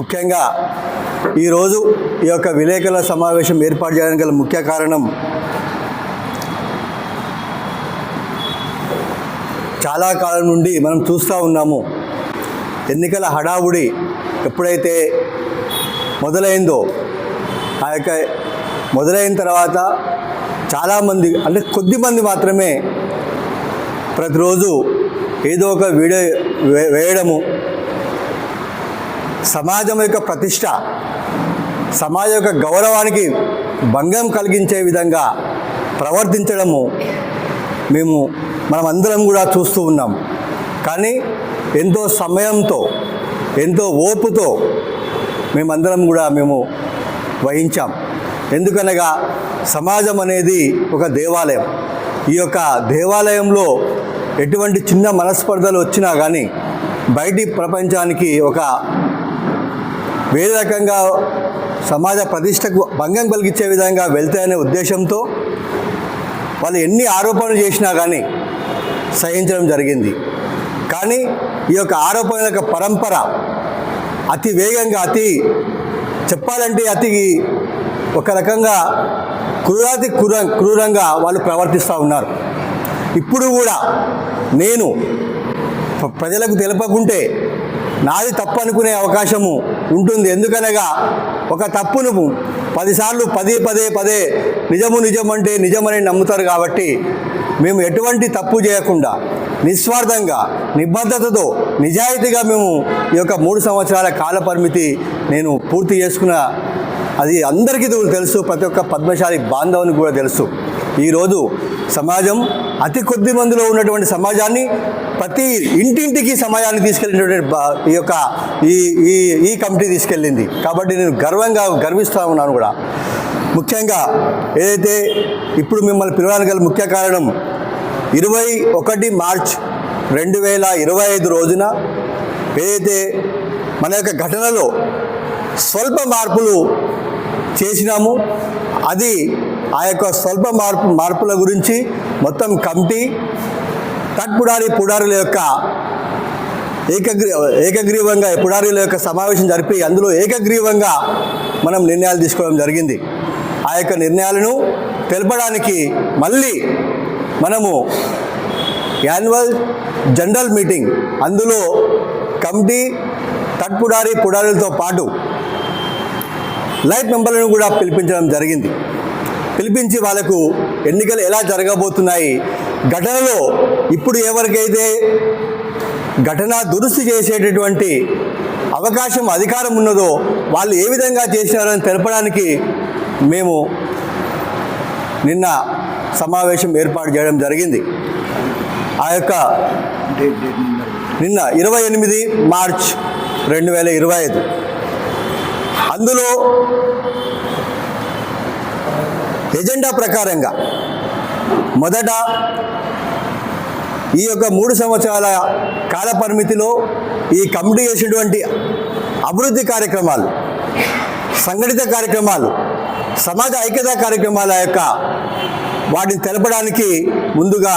ముఖ్యంగా ఈరోజు ఈ యొక్క విలేకరుల సమావేశం ఏర్పాటు చేయడానికి గల ముఖ్య కారణం చాలా కాలం నుండి మనం చూస్తూ ఉన్నాము. ఎన్నికల హడావుడి ఎప్పుడైతే మొదలైందో ఆ యొక్క మొదలైన తర్వాత చాలామంది అంటే కొద్ది మంది మాత్రమే ప్రతిరోజు ఏదో ఒక వీడియో వే- వేయడము సమాజం యొక్క ప్రతిష్ట సమాజం యొక్క గౌరవానికి భంగం కలిగించే విధంగా ప్రవర్తించడము మేము మనమందరం కూడా చూస్తూ ఉన్నాం. కానీ ఎంతో సమయంతో ఎంతో ఓపుతో మేమందరం కూడా మేము వహించాం. ఎందుకనగా సమాజం అనేది ఒక దేవాలయం. ఈ యొక్క దేవాలయంలో ఎటువంటి చిన్న మనస్పర్ధలు వచ్చినా కానీ బయటి ప్రపంచానికి ఒక వేరే రకంగా సమాజ ప్రతిష్టకు భంగం కలిగించే విధంగా వెళ్తాయనే ఉద్దేశంతో వాళ్ళు ఎన్ని ఆరోపణలు చేసినా కానీ సహించడం జరిగింది. కానీ ఈ యొక్క ఆరోపణల యొక్క పరంపర అతి వేగంగా అతి చెప్పాలంటే అతి ఒక రకంగా క్రూరాతి క్రూర క్రూరంగా వాళ్ళు ప్రవర్తిస్తూ ఉన్నారు. ఇప్పుడు కూడా నేను ప్రజలకు తెలపకుంటే నాది తప్పు అనుకునే అవకాశము ఉంటుంది. ఎందుకనగా ఒక తప్పును పదిసార్లు పదే పదే పదే నిజము నిజం అంటే నిజమని నమ్ముతారు కాబట్టి మేము ఎటువంటి తప్పు చేయకుండా నిస్వార్థంగా నిబద్ధతతో నిజాయితీగా మేము ఈ యొక్క మూడు సంవత్సరాల కాల పరిమితి నేను పూర్తి చేసుకున్న అది అందరికీ తెలుసు ప్రతి ఒక్క పద్మశాలి బాంధవునికి కూడా తెలుసు. ఈరోజు సమాజం అతి కొద్ది మందిలో ఉన్నటువంటి సమాజాన్ని ప్రతి ఇంటింటికి సమాజాన్ని తీసుకెళ్ళినటువంటి ఈ యొక్క ఈ ఈ ఈ కమిటీ తీసుకెళ్ళింది. కాబట్టి నేను గర్వంగా గర్విస్తూ ఉన్నాను కూడా. ముఖ్యంగా ఏదైతే ఇప్పుడు మిమ్మల్ని పిలవడానికి గల ముఖ్య కారణం ఇరవై ఒకటి మార్చ్ రెండు వేల ఇరవై ఐదు రోజున ఏదైతే మన యొక్క ఘటనలో స్వల్ప మార్పులు చేసినాము అది ఆ యొక్క స్వల్ప మార్పు మార్పుల గురించి మొత్తం కమిటీ తట్పుడారి పుడారుల యొక్క ఏకగ్రీ ఏకగ్రీవంగా పుడారీల యొక్క సమావేశం జరిపి అందులో ఏకగ్రీవంగా మనం నిర్ణయాలు తీసుకోవడం జరిగింది. ఆ యొక్క నిర్ణయాలను తెలపడానికి మళ్ళీ మనము యాన్యువల్ జనరల్ మీటింగ్ అందులో కమిటీ తట్పుడారి పుడారులతో పాటు లైఫ్ మెంబర్లను కూడా పిలిపించడం జరిగింది. పిలిపించి వాళ్ళకు ఎన్నికలు ఎలా జరగబోతున్నాయి? ఘటనలో ఇప్పుడు ఎవరికైతే ఘటన దురుస్తి చేసేటటువంటి అవకాశం అధికారం ఉన్నదో వాళ్ళు ఏ విధంగా చేసినారని తెలపడానికి మేము నిన్న సమావేశం ఏర్పాటు చేయడం జరిగింది. ఆ యొక్క నిన్న ఇరవై ఎనిమిది మార్చ్ రెండు వేల ఇరవై ఐదు. అందులో ఎజెండా ప్రకారంగా మొదట ఈ యొక్క మూడు సంవత్సరాల కాల పరిమితిలో ఈ కమిటీ చేసినటువంటి అభివృద్ధి కార్యక్రమాలు సంఘటిత కార్యక్రమాలు సమాజ ఐక్యత కార్యక్రమాల యొక్క వాటిని తెలపడానికి ముందుగా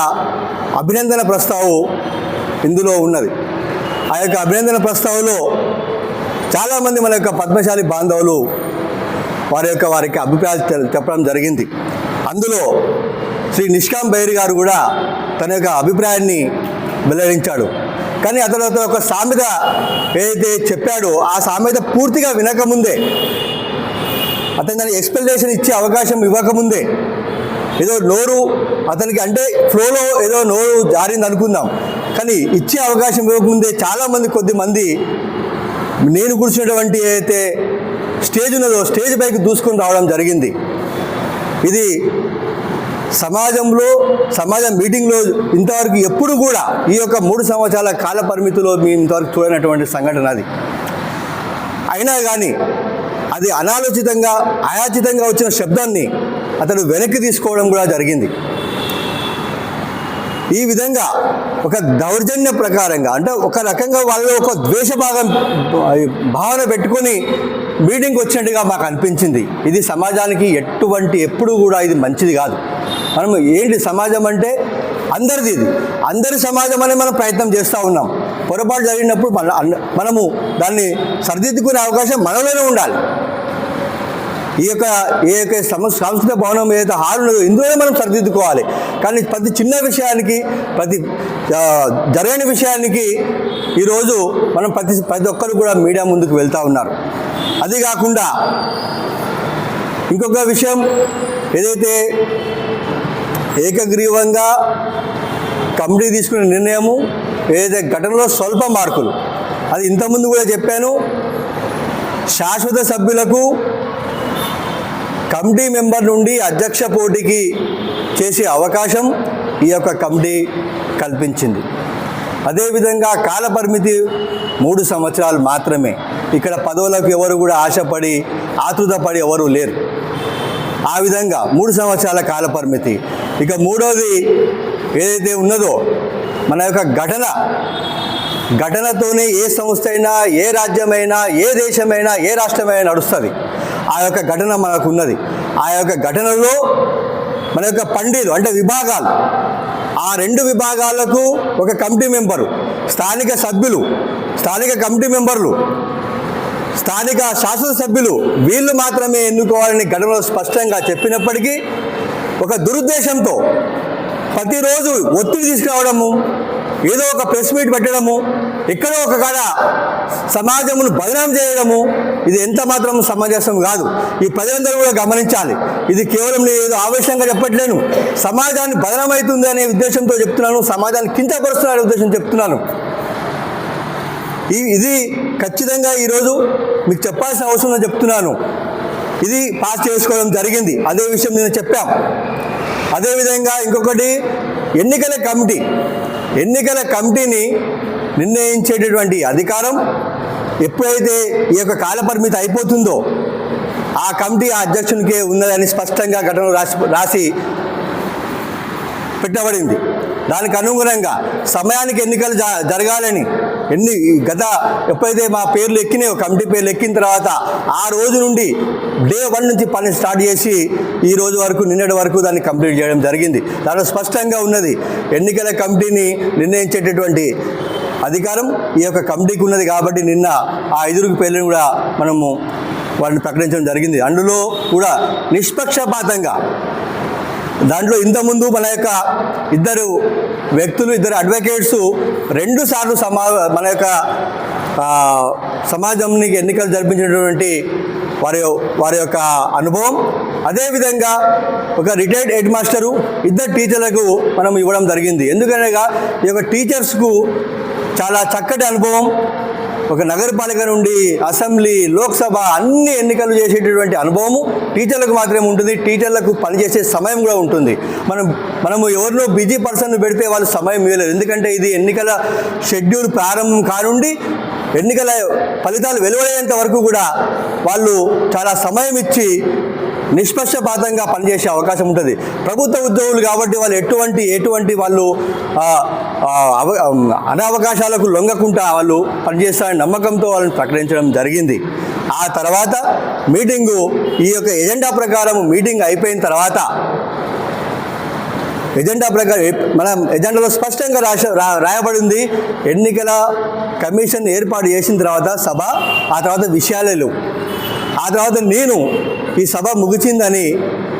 అభినందన ప్రస్తావం ఇందులో ఉన్నది. ఆ యొక్క అభినందన ప్రస్తావంలో చాలామంది మన యొక్క పద్మశాలి బాంధవులు వారి యొక్క వారికి అభిప్రాయాలు చెప్పడం జరిగింది. అందులో శ్రీ నిష్కాం బైరి గారు కూడా తన యొక్క అభిప్రాయాన్ని వెల్లడించాడు. కానీ అతను అతను ఒక సామెత ఏదైతే చెప్పాడో ఆ సామెత పూర్తిగా వినకముందే అతను దానికి ఎక్స్ప్లెనేషన్ ఇచ్చే అవకాశం ఇవ్వకముందే ఏదో నోరు అతనికి అంటే ఫ్లోలో ఏదో నోరు జారింది అనుకుందాం. కానీ ఇచ్చే అవకాశం ఇవ్వకముందే చాలామంది కొద్ది మంది నేను కూర్చున్నటువంటి ఏదైతే స్టేజ్ ఉన్నదో స్టేజ్ పైకి దూసుకొని రావడం జరిగింది. ఇది సమాజంలో సమాజం మీటింగ్లో ఇంతవరకు ఎప్పుడు కూడా ఈ యొక్క మూడు సంవత్సరాల కాల పరిమితిలో మేము ఇంతవరకు చూడనటువంటి సంఘటన అది. అయినా కానీ అది అనాలోచితంగా అయాచితంగా వచ్చిన శబ్దాన్ని అతడు వెనక్కి తీసుకోవడం కూడా జరిగింది. ఈ విధంగా ఒక దౌర్జన్య ప్రకారంగా అంటే ఒక రకంగా వాళ్ళు ఒక ద్వేష భాగం భావన పెట్టుకొని బీడింగ్ వచ్చినట్టుగా మాకు అనిపించింది. ఇది సమాజానికి ఎటువంటి ఎప్పుడు కూడా ఇది మంచిది కాదు. మనం ఏంటి సమాజం అంటే అందరిది ఇది. అందరి సమాజం అనే మనం ప్రయత్నం చేస్తూ ఉన్నాం. పొరపాటు జరిగినప్పుడు మన మనము దాన్ని సరిదిద్దుకునే అవకాశం మనలోనే ఉండాలి. ఈ యొక్క ఏ యొక్క సాంస్కృతిక భవనం ఏదైతే హాల్ ఉన్నదో ఇందులోనే మనం సరిదిద్దుకోవాలి. కానీ ప్రతి చిన్న విషయానికి ప్రతి జరగని విషయానికి ఈరోజు మనం ప్రతి ప్రతి ఒక్కరు కూడా మీడియా ముందుకు వెళ్తూ ఉన్నారు. అది కాకుండా ఇంకొక విషయం ఏదైతే ఏకగ్రీవంగా కమిటీ తీసుకునే నిర్ణయము ఏదైతే ఘటనలో స్వల్ప మార్కులు అది ఇంతకుముందు కూడా చెప్పాను శాశ్వత సభ్యులకు కమిటీ మెంబర్ నుండి అధ్యక్ష పోటీకి చేసే అవకాశం ఈ యొక్క కమిటీ కల్పించింది. అదేవిధంగా కాలపరిమితి మూడు సంవత్సరాలు మాత్రమే. ఇక్కడ పదవులకు ఎవరు కూడా ఆశపడి ఆతృతపడి ఎవరు లేరు. ఆ విధంగా మూడు సంవత్సరాల కాలపరిమితి. ఇక మూడవది ఏదైతే ఉన్నదో మన యొక్క ఘటన. ఘటనతోనే ఏ సంస్థ అయినా ఏ రాజ్యమైనా ఏ దేశమైనా ఏ రాష్ట్రమైనా నడుస్తుంది. ఆ యొక్క ఘటన మనకు ఉన్నది. ఆ యొక్క ఘటనలో మన యొక్క పండితులు అంటే విభాగాలు ఆ రెండు విభాగాలకు ఒక కమిటీ మెంబరు స్థానిక సభ్యులు స్థానిక కమిటీ మెంబర్లు స్థానిక శాసనసభ్యులు వీళ్ళు మాత్రమే ఎన్నుకోవాలని ఘటనలో స్పష్టంగా చెప్పినప్పటికీ ఒక దురుద్దేశంతో ప్రతిరోజు ఒత్తిడి తీసుకురావడము ఏదో ఒక ప్రెస్ మీట్ పెట్టడము ఎక్కడో ఒక కాడ సమాజమును బదనాం చేయడము ఇది ఎంత మాత్రం సమంజసం కాదు. ఈ ప్రజలందరూ కూడా గమనించాలి. ఇది కేవలం నేను ఏదో ఆవేశంగా చెప్పట్లేను. సమాజాన్ని బదనమవుతుంది అనే ఉద్దేశంతో చెప్తున్నాను. సమాజాన్ని కించపరుస్తున్న ఉద్దేశం చెప్తున్నాను. ఈ ఇది ఖచ్చితంగా ఈరోజు మీకు చెప్పాల్సిన అవసరం చెప్తున్నాను. ఇది పాస్ చేసుకోవడం జరిగింది. అదే విషయం నేను చెప్పాం. అదేవిధంగా ఇంకొకటి ఎన్నికల కమిటీ. ఎన్నికల కమిటీని నిర్ణయించేటటువంటి అధికారం ఎప్పుడైతే ఈ యొక్క కాలపరిమితి అయిపోతుందో ఆ కమిటీ ఆ అధ్యక్షునికే ఉన్నదని స్పష్టంగా ఘటనలు రాసి రాసి పెట్టబడింది. దానికి అనుగుణంగా సమయానికి ఎన్నికలు జరగాలని ఎన్ని గత ఎప్పుడైతే మా పేర్లు ఎక్కినాయో కమిటీ పేర్లు ఎక్కిన తర్వాత ఆ రోజు నుండి డే వన్ నుంచి పని స్టార్ట్ చేసి ఈ రోజు వరకు నిన్నటి వరకు దాన్ని కంప్లీట్ చేయడం జరిగింది. దాంట్లో స్పష్టంగా ఉన్నది ఎన్నికల కమిటీని నిర్ణయించేటటువంటి అధికారం ఈ యొక్క కమిటీకి ఉన్నది కాబట్టి నిన్న ఆ ఐదుగురికి పేర్లను కూడా మనము వాళ్ళని ప్రకటించడం జరిగింది. అందులో కూడా నిష్పక్షపాతంగా దాంట్లో ఇంతకుముందు మన యొక్క ఇద్దరు వ్యక్తులు ఇద్దరు అడ్వకేట్స్ రెండు సార్లు సమా మన యొక్క ఆ, సమాజంకి ఎన్నికలు జరిపించినటువంటి వారి వారి యొక్క అనుభవం. అదేవిధంగా ఒక రిటైర్డ్ హెడ్ మాస్టరు ఇద్దరు టీచర్లకు మనం ఇవ్వడం జరిగింది. ఎందుకనగా ఈ యొక్క టీచర్స్కు చాలా చక్కటి అనుభవం. ఒక నగరపాలిక నుండి అసెంబ్లీ లోక్సభ అన్ని ఎన్నికలు చేసేటటువంటి అనుభవము టీచర్లకు మాత్రమే ఉంటుంది. టీచర్లకు పనిచేసే సమయం కూడా ఉంటుంది. మనం మనము ఎవరినో బిజీ పర్సన్ పెడితే వాళ్ళు సమయం ఇవ్వలేదు ఎందుకంటే ఇది ఎన్నికల షెడ్యూల్ ప్రారంభం కానుండి ఎన్నికల ఫలితాలు వెలువడేంత వరకు కూడా వాళ్ళు చాలా సమయం ఇచ్చి నిష్పక్షపాతంగా పనిచేసే అవకాశం ఉంటుంది. ప్రభుత్వ ఉద్యోగులు కాబట్టి వాళ్ళు ఎటువంటి ఎటువంటి వాళ్ళు అవ- అనవకాశాలకు లొంగకుండా వాళ్ళు పనిచేస్తారని నమ్మకంతో వాళ్ళని ప్రకటించడం జరిగింది. ఆ తర్వాత మీటింగు ఈ యొక్క ఎజెండా ప్రకారం మీటింగ్ అయిపోయిన తర్వాత ఎజెండా ప్రకారం మన మనం ఎజెండాలో స్పష్టంగా రాస రా- రాయబడింది. ఎన్నికల కమిషన్ ఏర్పాటు చేసిన తర్వాత సభ ఆ తర్వాత విషయాలే ఆ తర్వాత నేను ఈ సభ ముగిసిందని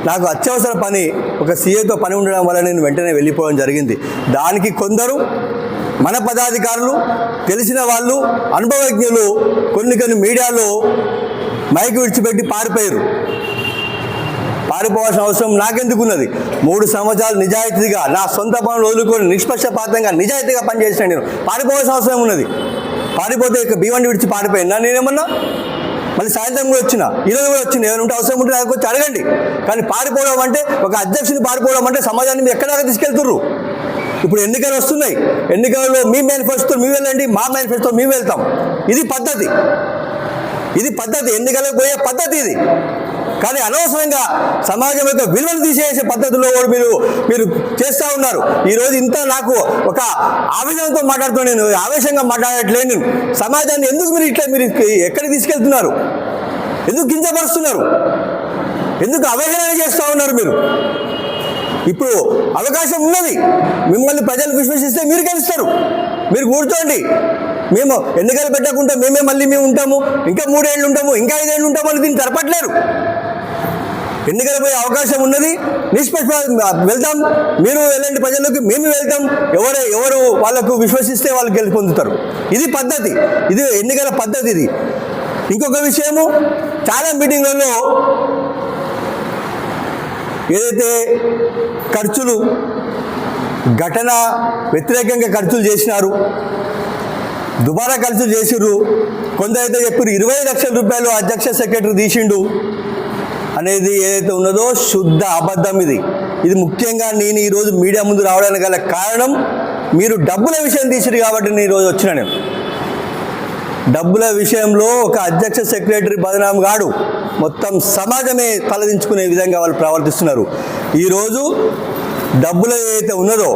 నాకు అత్యవసర పని ఒక సీఏతో పని ఉండడం వల్ల నేను వెంటనే వెళ్ళిపోవడం జరిగింది. దానికి కొందరు మన పదాధికారులు తెలిసిన వాళ్ళు అనుభవజ్ఞులు కొన్ని కొన్ని మీడియాలో మైక్ విడిచిపెట్టి పారిపోయారు. పారిపోవాల్సిన అవసరం నాకెందుకున్నది? మూడు సంవత్సరాలు నిజాయితీగా నా సొంత పనులు వదులుకొని నిష్పక్షపాతంగా నిజాయితీగా పనిచేసిన నేను. పారిపోవాల్సిన అవసరం ఉన్నది పారిపోతే ఇక భీవండి విడిచి పారిపోయినా నేనేమన్నా? మళ్ళీ సాయంత్రం కూడా వచ్చిన ఈరోజు కూడా వచ్చిన ఏమైనా ఉంటే అవసరం ఉంటే నాకు వచ్చి అడగండి. కానీ పారిపోవడం అంటే ఒక అధ్యక్షుని పారిపోవడం అంటే సమాజాన్ని మీరు ఎక్కడ దాకా తీసుకెళ్తుర్రు? ఇప్పుడు ఎన్నికలు వస్తున్నాయి. ఎన్నికల్లో మీ మేనిఫెస్టో మీ వెళ్ళండి మా మేనిఫెస్టో మేము వెళ్తాం. ఇది పద్ధతి. ఇది పద్ధతి. ఎన్నికలకు పోయే పద్ధతి ఇది. కానీ అనవసరంగా సమాజం యొక్క విలువను తీసేసే పద్ధతిలో కూడా మీరు మీరు చేస్తూ ఉన్నారు. ఈరోజు ఇంత నాకు ఒక ఆవేదనతో మాట్లాడుతూ నేను ఆవేశంగా మాట్లాడట్లేను సమాజాన్ని ఎందుకు మీరు ఇట్లా మీరు ఎక్కడికి తీసుకెళ్తున్నారు? ఎందుకు కించపరుస్తున్నారు? ఎందుకు అవహేళన చేస్తూ ఉన్నారు మీరు? ఇప్పుడు అవకాశం ఉన్నది. మిమ్మల్ని ప్రజలు విశ్వసిస్తే మీరు గెలుస్తారు. మీరు కూర్చోండి. మేము ఎన్నికలు పెట్టకుండా మేమే మళ్ళీ మేము ఉంటాము. ఇంకా మూడేళ్ళు ఉంటాము ఇంకా ఐదేళ్ళు ఉంటాము అని దీన్ని జరపట్లేరు ఎన్నికలు పోయే అవకాశం ఉన్నది? నిష్పక్ష వెళ్తాం. మీరు వెళ్ళండి ప్రజలకు మేము వెళ్తాం. ఎవరు ఎవరు వాళ్ళకు విశ్వసిస్తే వాళ్ళు గెలిచి పొందుతారు. ఇది పద్ధతి. ఇది ఎన్నికల పద్ధతి ఇది. ఇంకొక విషయము చాలా మీటింగ్లలో ఏదైతే ఖర్చులు ఘటన వ్యతిరేకంగా ఖర్చులు చేసినారు దుబారా ఖర్చులు చేసిర్రు కొందరైతే చెప్పారు ఇరవై లక్షల రూపాయలు అధ్యక్ష సెక్రటరీ తీసిండు అనేది ఏదైతే ఉన్నదో శుద్ధ అబద్ధం ఇది. ఇది ముఖ్యంగా నేను ఈరోజు మీడియా ముందు రావడానికి గల కారణం మీరు డబ్బుల విషయం తీసిరు కాబట్టి నేను ఈరోజు వచ్చిన నేను. డబ్బుల విషయంలో ఒక అధ్యక్ష సెక్రటరీ బదనాం గాడు మొత్తం సమాజమే తలదించుకునే విధంగా వాళ్ళు ప్రవర్తిస్తున్నారు. ఈరోజు డబ్బులు ఏదైతే ఉన్నదో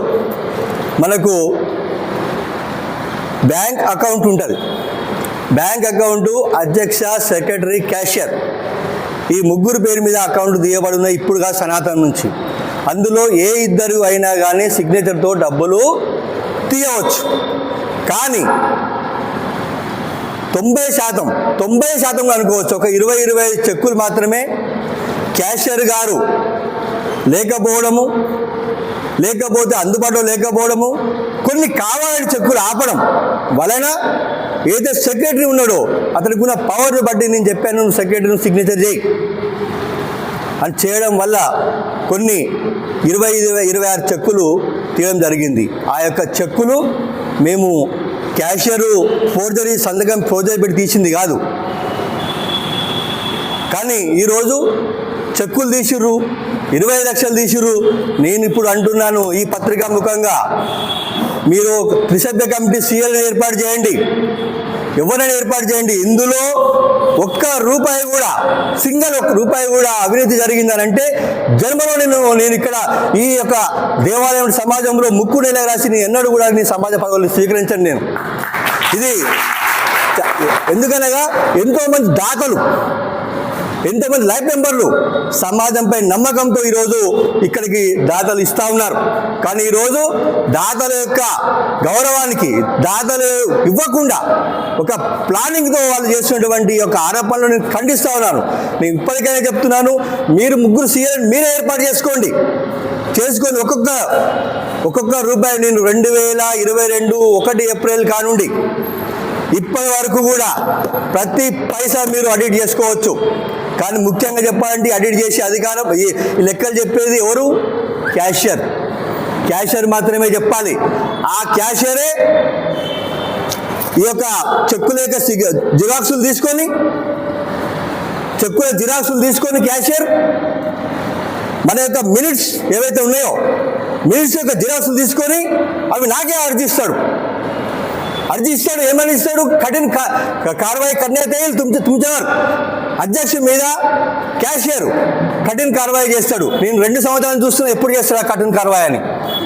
మనకు బ్యాంక్ అకౌంట్ ఉంటుంది. బ్యాంక్ అకౌంటు అధ్యక్ష సెక్రటరీ క్యాషియర్. ఈ ముగ్గురు పేరు మీద అకౌంట్ తీయబడిన ఇప్పుడుగా సనాతన నుంచి. అందులో ఏ ఇద్దరు అయినా కానీ సిగ్నేచర్తో డబ్బులు తీయవచ్చు. కానీ తొంభై శాతం తొంభై శాతం అనుకోవచ్చు. ఒక ఇరవై ఇరవై ఐదు చెక్కులు మాత్రమే క్యాషియర్ గారు లేకపోవడము లేకపోతే అందుబాటులో లేకపోవడము కొన్ని కావాలని చెక్కులు ఆపడం వలన ఏదైతే సెక్రటరీ ఉన్నాడో అతనికి ఉన్న పవర్ని బట్టి నేను చెప్పాను నువ్వు సెక్రటరీని సిగ్నేచర్ చేయి. అని చేయడం వల్ల కొన్ని ఇరవై ఇరవై ఇరవై ఆరు చెక్కులు తీయడం జరిగింది. ఆ యొక్క చెక్కులు మేము క్యాషియరు ఫోర్జరీ సంతకం ఫోర్జరీ పెట్టి తీసింది కాదు. కానీ ఈరోజు చెక్కులు తీసిర్రు ఇరవై లక్షలు తీసిర్రు. నేను ఇప్పుడు అంటున్నాను ఈ పత్రికా ముఖంగా. మీరు త్రిసభ్య కమిటీ సీఎల్ని ఏర్పాటు చేయండి. ఎవరైనా ఏర్పాటు చేయండి? ఇందులో ఒక్క రూపాయి కూడా సింగల్ ఒక్క రూపాయి కూడా అవినీతి జరిగిందని అంటే జన్మలో నేను నేను ఇక్కడ ఈ యొక్క దేవాలయం సమాజంలో ముక్కు నెల రాసి నేను ఎన్నడూ కూడా నీ సమాజ పదవులు స్వీకరించండి నేను. ఇది ఎందుకనగా ఎంతోమంది దాతలు ఎంతమంది లైఫ్ మెంబర్లు సమాజంపై నమ్మకంతో ఈరోజు ఇక్కడికి దాతలు ఇస్తా ఉన్నారు. కానీ ఈరోజు దాతల యొక్క గౌరవానికి దాతలు ఇవ్వకుండా ఒక ప్లానింగ్తో వాళ్ళు చేసినటువంటి యొక్క ఆరోపణలు నేను ఖండిస్తూ ఉన్నాను నేను ఇప్పటికైనా చెప్తున్నాను మీరు ముగ్గురు సీఎం మీరే ఏర్పాటు చేసుకోండి. చేసుకొని ఒక్కొక్క ఒక్కొక్క రూపాయి నేను రెండు వేల ఇరవై రెండు ఒకటి ఏప్రిల్ కానుండి. ఇప్పటి వరకు కూడా ప్రతి పైసా మీరు అడిట్ చేసుకోవచ్చు. का मुख्य अडिटे अधिकार एवर कैशियर कैशियर मतमे चपाली आ कैशियर यह चक्ल जिराक्सकोनी जिराक्स कैशियर मन ओक मिनट्स एवं उन्यो मिनट जिराक्सको अभी नाके अर्जिस्ट अर्जिस्ट एम कठिन कारवाई कर्ण तुम तुम्हारे అధ్యక్ష మీద క్యాషియర్ కఠిన కార్వాయి చేస్తాడు. నేను రెండు సంవత్సరాలు చూస్తున్నా ఎప్పుడు చేస్తాడు ఆ కఠిన కార్వాయి అని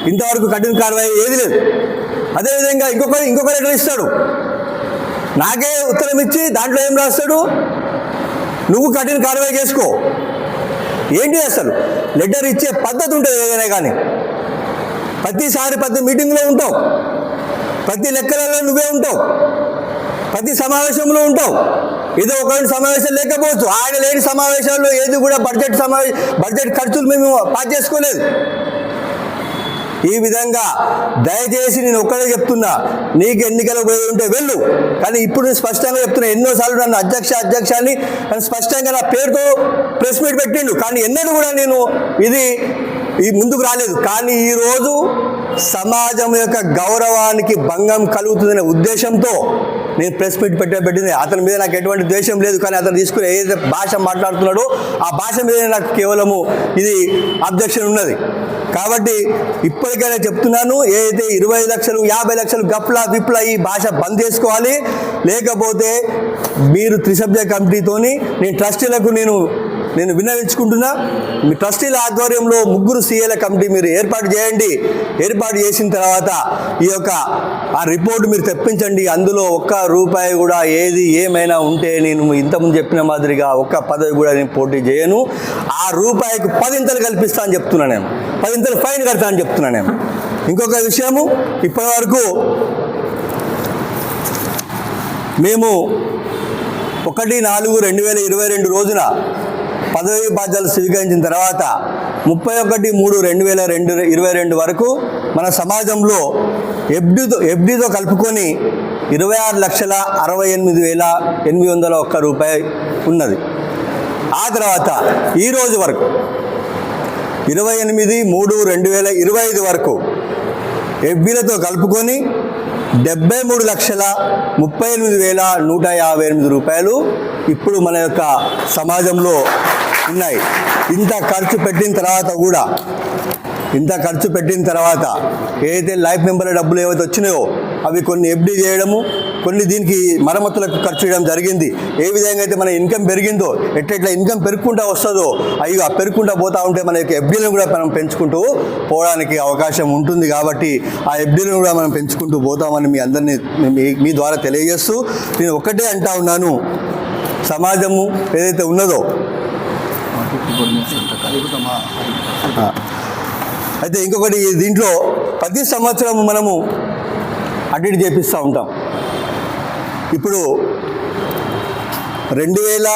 ఇంతవరకు కఠిన కార్వాయి ఏది లేదు. అదేవిధంగా ఇంకొక ఇంకొక లెటర్ ఇస్తాడు. నాకే ఉత్తరం ఇచ్చి దాంట్లో ఏం రాస్తాడు? నువ్వు కఠిన కార్వాయి చేసుకో. ఏంటి అసలు? లెటర్ ఇచ్చే పద్ధతి ఉంటుంది ఏదైనా కానీ. ప్రతిసారి ప్రతి మీటింగ్లో ఉంటావు. ప్రతి లెక్కలలో నువ్వే ఉంటావు. ప్రతి సమావేశంలో ఉంటావు. ఏదో ఒకరి సమావేశం లేకపోవచ్చు. ఆయన లేని సమావేశాల్లో ఏది కూడా బడ్జెట్ సమావేశ బడ్జెట్ ఖర్చులు మేము పాస్ చేసుకోలేదు. ఈ విధంగా దయచేసి నేను ఒక్కడే చెప్తున్నా నీకు ఎన్నికలకు పోయి ఉంటే వెళ్ళు. కానీ ఇప్పుడు నేను స్పష్టంగా చెప్తున్నా ఎన్నోసార్లు నన్ను అధ్యక్ష అధ్యక్ష అని నన్ను స్పష్టంగా నా పేరుతో ప్రెస్ మీట్ పెట్టిండు. కానీ ఎన్నడూ కూడా నేను ఇది ఈ ముందుకు రాలేదు. కానీ ఈరోజు సమాజం యొక్క గౌరవానికి భంగం కలుగుతుందనే ఉద్దేశంతో నేను ప్రెస్ మీట్ పెట్టే పెట్టింది. అతని మీద నాకు ఎటువంటి ద్వేషం లేదు కానీ అతను తీసుకుని ఏదైతే భాష మాట్లాడుతున్నాడో ఆ భాష మీద నాకు కేవలము ఇది అబ్జెక్షన్ ఉన్నది. కాబట్టి ఇప్పటికైనా చెప్తున్నాను ఏదైతే ఇరవై లక్షలు యాభై లక్షలు గప్లా విప్లా ఈ భాష బంద్ చేసుకోవాలి. లేకపోతే మీరు త్రిసభ్య కమిటీతోని నేను ట్రస్టీలకు నేను నేను విన్నవించుకుంటున్నా మీ ట్రస్టీల ఆధ్వర్యంలో ముగ్గురు సీఏల కమిటీ మీరు ఏర్పాటు చేయండి. ఏర్పాటు చేసిన తర్వాత ఈ యొక్క ఆ రిపోర్ట్ మీరు తెప్పించండి. అందులో ఒక్క రూపాయి కూడా ఏది ఏమైనా ఉంటే నేను ఇంతకుముందు చెప్పిన మాదిరిగా ఒక్క పదవి కూడా నేను పోటీ చేయను. ఆ రూపాయికి పదింతలు కల్పిస్తా అని చెప్తున్నా నేను. పదింతలు ఫైన్ కడతా అని చెప్తున్నా నేను. ఇంకొక విషయము ఇప్పటివరకు మేము ఒకటి నాలుగు రెండు వేల ఇరవై రెండు రోజున పదవి బాధ్యతలు స్వీకరించిన తర్వాత ముప్పై ఒకటి మూడు రెండు వేల రెండు ఇరవై రెండు వరకు మన సమాజంలో ఎఫ్డితో ఎఫ్డీతో కలుపుకొని ఇరవై ఆరు లక్షల అరవై ఎనిమిది వేల ఎనిమిది వందల ఒక్క రూపాయి ఉన్నది. ఆ తర్వాత ఈరోజు వరకు ఇరవై ఎనిమిది మూడు రెండు వేల ఇరవై ఐదు వరకు ఎఫ్బీలతో కలుపుకొని డెబ్బై మూడు లక్షల ముప్పై ఎనిమిది వేల నూట యాభై ఎనిమిది రూపాయలు ఇప్పుడు మన యొక్క సమాజంలో ఉన్నాయి. ఇంత ఖర్చు పెట్టిన తర్వాత కూడా ఇంత ఖర్చు పెట్టిన తర్వాత ఏదైతే లైఫ్ మెంబర్ల డబ్బులు ఏవైతే వచ్చినాయో అవి కొన్ని ఎఫ్డీ చేయడము కొన్ని దీనికి మరమ్మతులకు ఖర్చు చేయడం జరిగింది. ఏ విధంగా అయితే మన ఇన్కమ్ పెరిగిందో ఎట్లెట్లా ఇన్కమ్ పెరుగుకుంటా వస్తుందో అవి ఆ పెరుగుకుంటా పోతా ఉంటే మన యొక్క ఎఫ్డీలను కూడా మనం పెంచుకుంటూ పోవడానికి అవకాశం ఉంటుంది కాబట్టి ఆ ఎఫ్డీలను కూడా మనం పెంచుకుంటూ పోతామని మీ అందరినీ మీ- మీ ద్వారా తెలియజేస్తూ నేను ఒక్కటే అంటా ఉన్నాను. సమాజము ఏదైతే ఉన్నదో అయితే ఇంకొకటి దీంట్లో ప్రతి సంవత్సరం మనము అడ్డిట్ చేపిస్తూ ఉంటాం. ఇప్పుడు రెండు వేల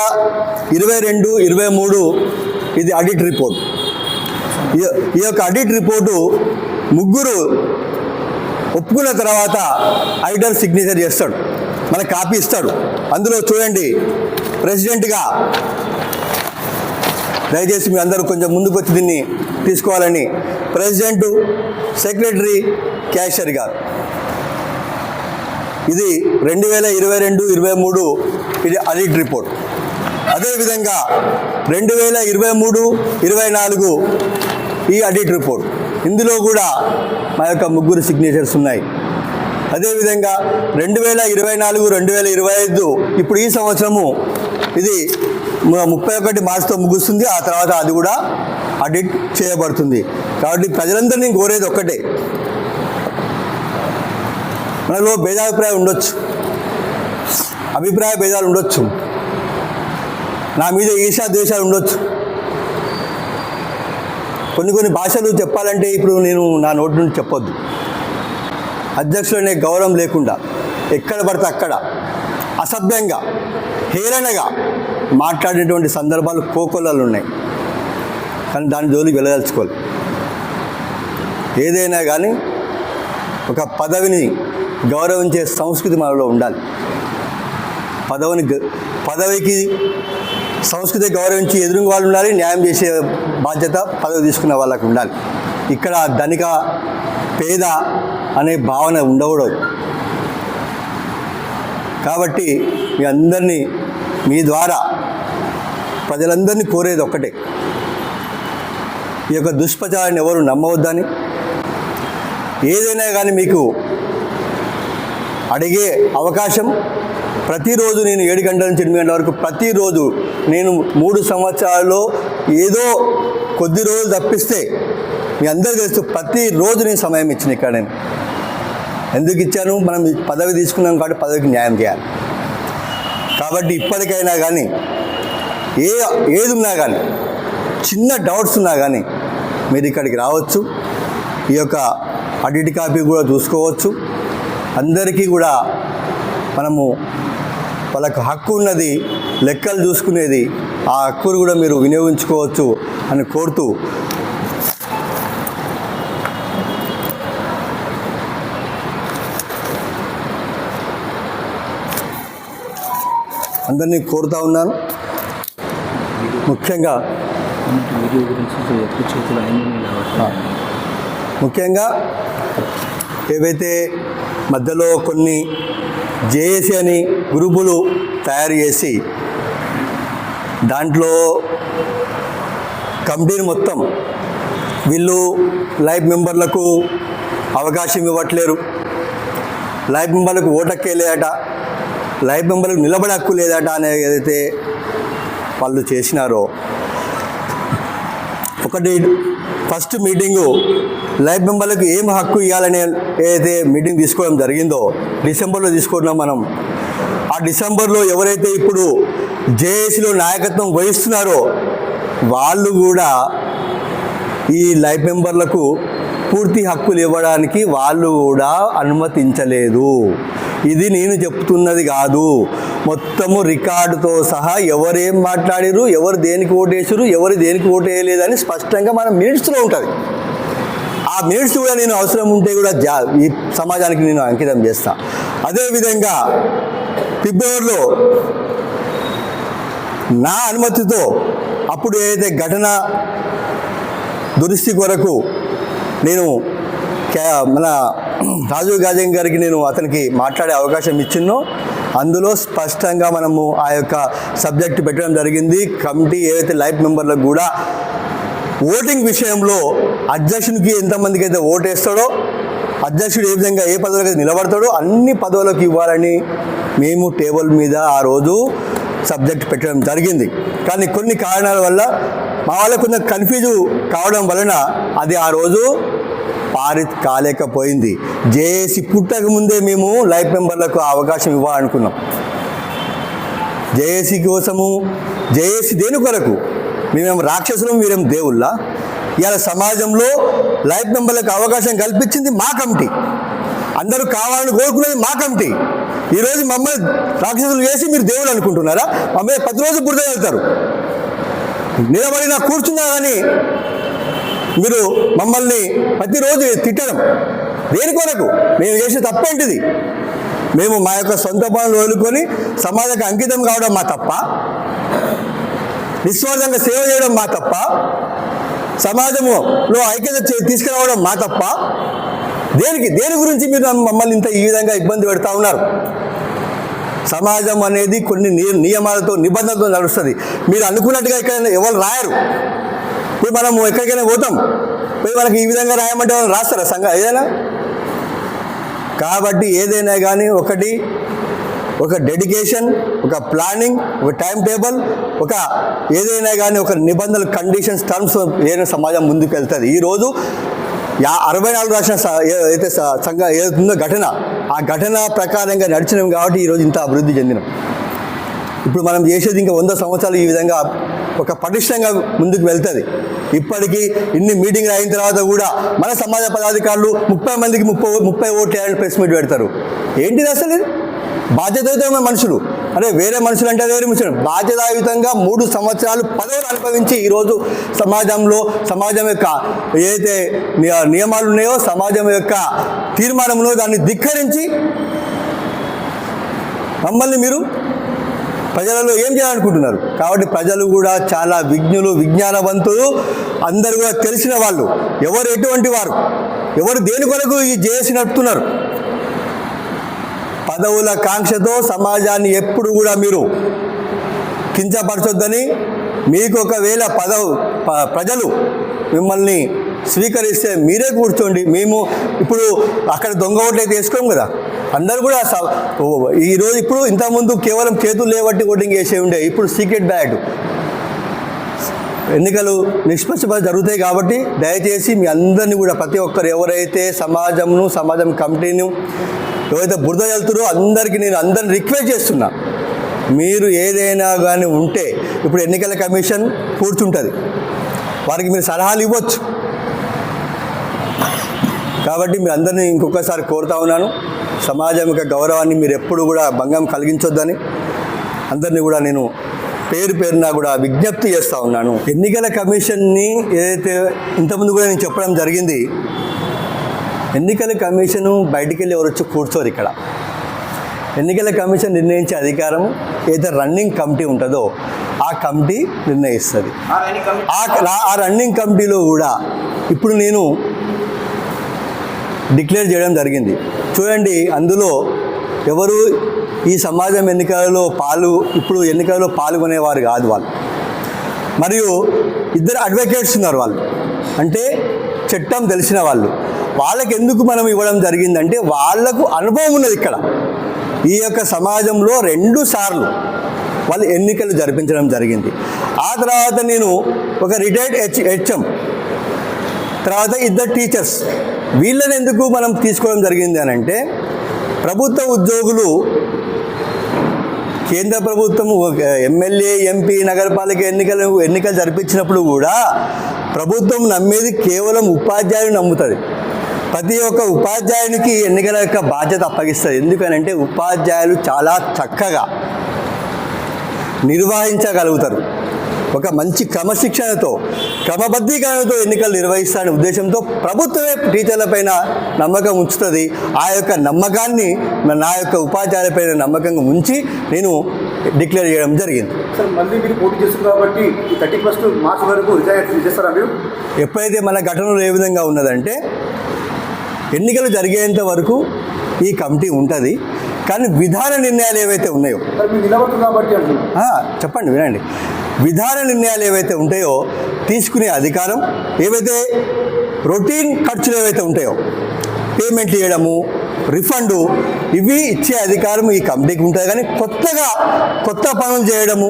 ఇరవై రెండు ఇరవై మూడు ఇది అడిట్ రిపోర్ట్ ఈ- ఈ యొక్క అడిట్ రిపోర్టు ముగ్గురు ఒప్పుకున్న తర్వాత ఐడర్ సిగ్నేచర్ చేస్తాడు. మన కాపీ ఇస్తాడు. అందులో చూడండి ప్రెసిడెంట్గా దయచేసి మీ అందరూ కొంచెం ముందుకు వచ్చి దీన్ని తీసుకోవాలని ప్రెసిడెంట్ సెక్రటరీ క్యాషియర్ గారు. ఇది రెండు వేల ఇరవై రెండు ఇరవై మూడు ఇది అడిట్ రిపోర్ట్ అదేవిధంగా రెండు వేల ఇరవై మూడు ఇరవై నాలుగు ఈ అడిట్ రిపోర్ట్ ఇందులో కూడా మా యొక్క ముగ్గురు సిగ్నేచర్స్ ఉన్నాయి. అదేవిధంగా రెండు వేల ఇరవై నాలుగు రెండు వేల ఇరవై ఐదు ఇప్పుడు ఈ సంవత్సరము ఇది ముప్పై ఒకటి మార్చితో ముగుస్తుంది. ఆ తర్వాత అది కూడా అడిట్ చేయబడుతుంది. కాబట్టి ప్రజలందరినీ కోరేది ఒక్కటే. మనలో భేదాభిప్రాయం ఉండొచ్చు. అభిప్రాయ భేదాలు ఉండొచ్చు. నా మీద ఈర్షా ద్వేషాలు ఉండొచ్చు. కొన్ని కొన్ని భాషలు చెప్పాలంటే ఇప్పుడు నేను నా నోటి నుండి చెప్పొద్దు. అధ్యక్షులనే గౌరవం లేకుండా ఎక్కడ పడితే అక్కడ అసభ్యంగా హేళనగా మాట్లాడేటువంటి సందర్భాలు కోకొల్లలు ఉన్నాయి. కానీ దాని జోలికి వెళ్ళదలుచుకోవాలి. ఏదైనా కానీ ఒక పదవిని గౌరవించే సంస్కృతి మనలో ఉండాలి. పదవిని పదవికి సంస్కృతి గౌరవించి ఎదురుగా వాళ్ళు ఉండాలి న్యాయం చేసే బాధ్యత పదవి తీసుకున్న వాళ్ళకు ఉండాలి. ఇక్కడ ధనిక పేద అనే భావన ఉండకూడదు. కాబట్టి మీ అందరినీ మీ ద్వారా ప్రజలందరినీ కోరేది ఒక్కటే. ఈ యొక్క దుష్ప్రచారాన్ని ఎవరు నమ్మవద్దని. ఏదైనా కానీ మీకు అడిగే అవకాశం ప్రతిరోజు నేను ఏడు గంటల నుంచి ఎనిమిది గంటల వరకు ప్రతిరోజు నేను మూడు సంవత్సరాల్లో ఏదో కొద్ది రోజులు తప్పిస్తే మీ అందరికీ తెలుసు ప్రతిరోజు నేను సమయం ఇచ్చిన ఇక్కడ నేను. ఎందుకు ఇచ్చాను? మనం పదవి తీసుకున్నాం కాబట్టి పదవికి న్యాయం చేయాలి. కాబట్టి ఇప్పటికైనా కానీ ఏ ఏది ఉన్నా కానీ చిన్న డౌట్స్ ఉన్నా కానీ మీరు ఇక్కడికి రావచ్చు. ఈ యొక్క అడిట్ కాపీ కూడా చూసుకోవచ్చు. అందరికీ కూడా మనము వాళ్ళకు హక్కు ఉన్నది లెక్కలు చూసుకునేది ఆ హక్కును కూడా మీరు వినియోగించుకోవచ్చు అని కోరుతూ అందరినీ కోరుతా ఉన్నాను. ముఖ్యంగా ముఖ్యంగా ఏవైతే మధ్యలో కొన్ని జేఏసీ అని గ్రూపులు తయారు చేసి దాంట్లో కంపెనీ మొత్తం వీళ్ళు లైఫ్ మెంబర్లకు అవకాశం ఇవ్వట్లేరు. లైఫ్ మెంబర్లకు ఓటక్కే లేదట లైఫ్ మెంబర్లకు నిలబడే హక్కు లేదట అనేది ఏదైతే వాళ్ళు చేసినారో. ఒకటి ఫస్ట్ మీటింగు లైఫ్ మెంబర్లకు ఏం హక్కు ఇవ్వాలనే ఏదైతే మీటింగ్ తీసుకోవడం జరిగిందో డిసెంబర్లో తీసుకున్నాం మనం. ఆ డిసెంబర్లో ఎవరైతే ఇప్పుడు జేఏసీలో నాయకత్వం వహిస్తున్నారో వాళ్ళు కూడా ఈ లైఫ్ మెంబర్లకు పూర్తి హక్కులు ఇవ్వడానికి వాళ్ళు కూడా అనుమతించలేదు. ఇది నేను చెప్తున్నది కాదు. మొత్తము రికార్డుతో సహా ఎవరేం మాట్లాడిరు ఎవరు దేనికి ఓటేసారు ఎవరు దేనికి ఓటు వేయలేదని స్పష్టంగా మనం మినిట్స్లో ఉంటుంది. ఆ మేడ్స్ కూడా నేను అవసరం ఉంటే కూడా జా ఈ సమాజానికి నేను అంకితం చేస్తా. అదేవిధంగా ఫిబ్రవరిలో నా అనుమతితో అప్పుడు ఏదైతే ఘటన దురుస్తి కొరకు నేను మన రాజీవ్ గాంధీ గారికి నేను అతనికి మాట్లాడే అవకాశం ఇచ్చిన్నో అందులో స్పష్టంగా మనము ఆ యొక్క సబ్జెక్ట్ పెట్టడం జరిగింది. కమిటీ ఏదైతే లైఫ్ మెంబర్లకు కూడా ఓటింగ్ విషయంలో అధ్యక్షునికి ఎంతమందికి అయితే ఓటు వేస్తాడో అధ్యక్షుడు ఏ విధంగా ఏ పదవులకు అయితే నిలబడతాడో అన్ని పదవులకు ఇవ్వాలని మేము టేబుల్ మీద ఆ రోజు సబ్జెక్ట్ పెట్టడం జరిగింది. కానీ కొన్ని కారణాల వల్ల మా వాళ్ళకు కొంచెం కన్ఫ్యూజ్ కావడం వలన అది ఆ రోజు పారిత్ కాలేకపోయింది. జేఏసీ పుట్టక ముందే మేము లైఫ్ మెంబర్లకు అవకాశం ఇవ్వాలనుకున్నాం. జేఏసీ కోసము జేఏసీ దేని కొరకు? మేమేం రాక్షసులం మీరేం దేవుళ్ళా? ఇవాళ సమాజంలో లైఫ్ మెంబర్లకు అవకాశం కల్పించింది మా కమిటీ. అందరూ కావాలని కోరుకునేది మా కమిటీ. ఈరోజు మమ్మల్ని రాక్షసులు చేసి మీరు దేవుళ్ళు అనుకుంటున్నారా? మమ్మల్ని పది ప్రతిరోజు బురద వెళ్తారు నిలబడినా కూర్చున్నా కానీ మీరు మమ్మల్ని ప్రతిరోజు తిట్టడం దేని కొరకు? మేము చేసే తప్పేంటిది? మేము మా యొక్క సొంత పనులు వదులుకొని సమాజానికి అంకితం కావడం మా తప్ప? నిస్వార్థంగా సేవ చేయడం మా తప్ప సమాజంలో ఐక్యత తీసుకురావడం మా తప్ప దేనికి దేని గురించి మీరు మమ్మల్ని ఇంత ఈ విధంగా ఇబ్బంది పెడతా ఉన్నారు? సమాజం అనేది కొన్ని నియ- నియమాలతో నిబంధనలతో నడుస్తుంది. మీరు అనుకున్నట్టుగా ఎక్కడైనా ఎవరు రాయరు. ఇప్పుడు మనము ఎక్కడికైనా పోతాం. పోయి మనకి ఈ విధంగా రాయమంటే వాళ్ళు రాస్తారా? సంఘ ఏదైనా? కాబట్టి ఏదైనా కానీ ఒకటి ఒక డెడికేషన్ ఒక ప్లానింగ్ ఒక టైం టేబుల్ ఒక ఏదైనా కానీ ఒక నిబంధనలు కండిషన్స్ టర్మ్స్ ఏదైనా సమాజం ముందుకు వెళ్తుంది ఈరోజు యా అరవై నాలుగు రాసిన అయితే సంఘ ఏదైతుందో ఘటన ఆ ఘటన ప్రకారంగా నడిచినాం కాబట్టి ఈరోజు ఇంత అభివృద్ధి చెందినాం. ఇప్పుడు మనం చేసేది ఇంకా వంద సంవత్సరాలు ఈ విధంగా ఒక పటిష్టంగా ముందుకు వెళ్తుంది. ఇప్పటికీ ఇన్ని మీటింగ్లు అయిన తర్వాత కూడా మన సమాజ పదాధికారులు ముప్పై మందికి ముప్పై ముప్పై ఓట్లు వేయాలని ప్రెస్ మీట్ పెడతారు. ఏంటిది అసలు బాధ్యతాయుతమైన మనుషులు. అంటే వేరే మనుషులు అంటే వేరే మనుషులు. బాధ్యతాయుతంగా మూడు సంవత్సరాలు పదవులు అనుభవించి ఈరోజు సమాజంలో సమాజం యొక్క ఏదైతే నియమాలు ఉన్నాయో సమాజం యొక్క తీర్మానంలో దాన్ని ధిక్కరించి మమ్మల్ని మీరు ప్రజలలో ఏం చేయాలనుకుంటున్నారు? కాబట్టి ప్రజలు కూడా చాలా విజ్ఞులు విజ్ఞానవంతులు అందరూ కూడా తెలిసిన వాళ్ళు. ఎవరు ఎటువంటి వారు? ఎవరు దేని కొరకు ఈ జేఏసీ నడుపుతున్నారు? పదవుల కాంక్షతో సమాజాన్ని ఎప్పుడు కూడా మీరు కించపరచొద్దని మీకు ఒకవేళ పదవు ప్రజలు మిమ్మల్ని స్వీకరిస్తే మీరే కూర్చోండి. మేము ఇప్పుడు అక్కడ దొంగ ఓట్లు అయితే వేసుకోం కదా. అందరూ కూడా ఈరోజు ఇప్పుడు ఇంతకుముందు కేవలం చేతులు లేవట్టి ఓటింగ్ వేసే ఉండే. ఇప్పుడు సీక్రెట్ బ్యాలెట్ ఎన్నికలు నిష్పక్షపాత జరుగుతాయి కాబట్టి దయచేసి మీ అందరినీ కూడా ప్రతి ఒక్కరు ఎవరైతే సమాజంను సమాజం కమిటీను ఎవరైతే బురద వెళ్తారో అందరికీ నేను అందరిని రిక్వెస్ట్ చేస్తున్నా. మీరు ఏదైనా కానీ ఉంటే ఇప్పుడు ఎన్నికల కమిషన్ కూర్చుంటుంది. వారికి మీరు సలహాలు ఇవ్వచ్చు. కాబట్టి మీరు అందరినీ ఇంకొకసారి కోరుతా ఉన్నాను. సమాజం యొక్క గౌరవాన్ని మీరు ఎప్పుడు కూడా భంగం కలిగించొద్దని. అందరినీ కూడా నేను పేరు పేరున కూడా విజ్ఞప్తి చేస్తూ ఉన్నాను. ఎన్నికల కమిషన్ని ఏదైతే ఇంతకుముందు కూడా నేను చెప్పడం జరిగింది ఎన్నికల కమిషను బయటికి వెళ్ళి ఎవరు వచ్చి కూర్చోరు ఇక్కడ? ఎన్నికల కమిషన్ నిర్ణయించే అధికారం ఏదైతే రన్నింగ్ కమిటీ ఉంటుందో ఆ కమిటీ నిర్ణయిస్తుంది. ఆ ఆ రన్నింగ్ కమిటీలో కూడా ఇప్పుడు నేను డిక్లేర్ చేయడం జరిగింది. చూడండి అందులో ఎవరు ఈ సమాజం ఎన్నికలలో పాలు ఇప్పుడు ఎన్నికలలో పాల్గొనేవారు కాదు వాళ్ళు. మరియు ఇద్దరు అడ్వకేట్స్ ఉన్నారు వాళ్ళు. అంటే చట్టం తెలిసిన వాళ్ళు. వాళ్ళకి ఎందుకు మనం ఇవ్వడం జరిగిందంటే వాళ్ళకు అనుభవం ఉన్నది ఇక్కడ. ఈ యొక్క సమాజంలో రెండు సార్లు వాళ్ళు ఎన్నికలు జరిపించడం జరిగింది. ఆ తర్వాత నేను ఒక రిటైర్డ్ హెచ్ హెచ్ఎం. తర్వాత ఇద్దరు టీచర్స్. వీళ్ళని ఎందుకు మనం తీసుకోవడం జరిగింది అని అంటే ప్రభుత్వ ఉద్యోగులు కేంద్ర ప్రభుత్వం ఒక ఎమ్మెల్యే ఎంపీ నగరపాలిక ఎన్నికలు ఎన్నికలు జరిపించినప్పుడు కూడా ప్రభుత్వం నమ్మేది కేవలం ఉపాధ్యాయులు నమ్ముతుంది. ప్రతి ఒక్క ఉపాధ్యాయునికి ఎన్నికల యొక్క బాధ్యత అప్పగిస్తుంది ఎందుకనంటే ఉపాధ్యాయులు చాలా చక్కగా నిర్వహించగలుగుతారు. ఒక మంచి క్రమశిక్షణతో క్రమబద్ధీకరణతో ఎన్నికలు నిర్వహిస్తారనే ఉద్దేశంతో ప్రభుత్వమే టీచర్లపైన నమ్మకం ఉంచుతుంది. ఆ యొక్క నమ్మకాన్ని నా యొక్క ఉపాధ్యాయులపైన నమ్మకంగా ఉంచి నేను డిక్లేర్ చేయడం జరిగింది. సార్ మళ్ళీ మీరు పోటీ కాబట్టి థర్టీ ఫస్ట్ మార్చ్ వరకు రిజైన్ చేస్తారా మీరు? ఎప్పుడైతే మన ఘటనలు ఏ విధంగా ఉన్నదంటే ఎన్నికలు జరిగేంత వరకు ఈ కమిటీ ఉంటుంది. కానీ విధాన నిర్ణయాలు ఏవైతే ఉన్నాయో చెప్పండి వినండి. విధాన నిర్ణయాలు ఏవైతే ఉంటాయో తీసుకునే అధికారం ఏవైతే రొటీన్ ఖర్చులు ఏవైతే ఉంటాయో పేమెంట్లు చేయడము రిఫండు ఇవి ఇచ్చే అధికారం ఈ కమిటీకి ఉంటుంది. కానీ కొత్తగా కొత్త పనులు చేయడము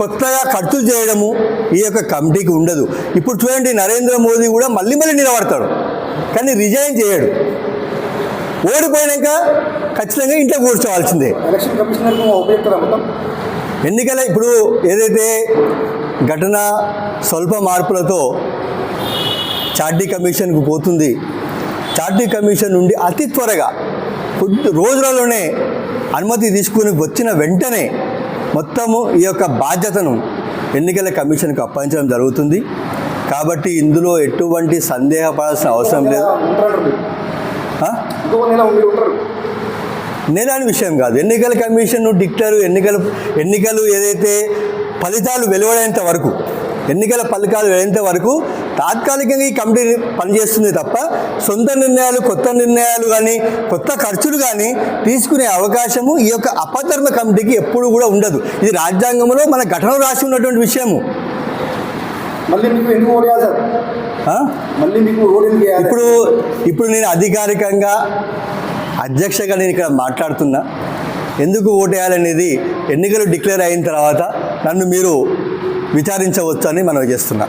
కొత్తగా ఖర్చులు చేయడము ఈ యొక్క కమిటీకి ఉండదు. ఇప్పుడు చూడండి నరేంద్ర మోదీ కూడా మళ్ళీ మళ్ళీ నిలబడతాడు. కానీ రిజైన్ చేయడు. ఓడిపోయాక ఖచ్చితంగా ఇంట్లో కూర్చోవాల్సిందే. ఎలక్షన్ కమిషనర్ ఎన్నికల ఇప్పుడు ఏదైతే ఘటన స్వల్ప మార్పులతో చార్టీ కమిషన్కు పోతుంది చార్టీ కమిషన్ నుండి అతి త్వరగా కొద్ది రోజులలోనే అనుమతి తీసుకుని వచ్చిన వెంటనే మొత్తము ఈ యొక్క బాధ్యతను ఎన్నికల కమిషన్కు అప్పగించడం జరుగుతుంది. కాబట్టి ఇందులో ఎటువంటి సందేహపడాల్సిన అవసరం లేదు. నేదాని విషయం కాదు. ఎన్నికల కమిషన్ డిక్లేర్ ఎన్నికలు ఎన్నికలు ఏదైతే ఫలితాలు వెలువడేంత వరకు ఎన్నికల ఫలితాలు వెళ్ళేంత వరకు తాత్కాలికంగా ఈ కమిటీ పనిచేస్తుంది తప్ప సొంత నిర్ణయాలు కొత్త నిర్ణయాలు కానీ కొత్త ఖర్చులు కానీ తీసుకునే అవకాశము ఈ యొక్క అపధర్మ కమిటీకి ఎప్పుడు కూడా ఉండదు. ఇది రాజ్యాంగంలో మన ఘటనలు రాసి ఉన్నటువంటి విషయము. మళ్ళీ మీకు ఎందుకు ఓడియాలి సార్ ఆ? మళ్ళీ మీకు ఇప్పుడు ఇప్పుడు నేను అధికారికంగా అధ్యక్షగా నేను ఇక్కడ మాట్లాడుతున్నా. ఎందుకు ఓటేయాలనేది ఎన్నికలు డిక్లేర్ అయిన తర్వాత నన్ను మీరు విచారించవచ్చు అని మనం చేస్తున్నా.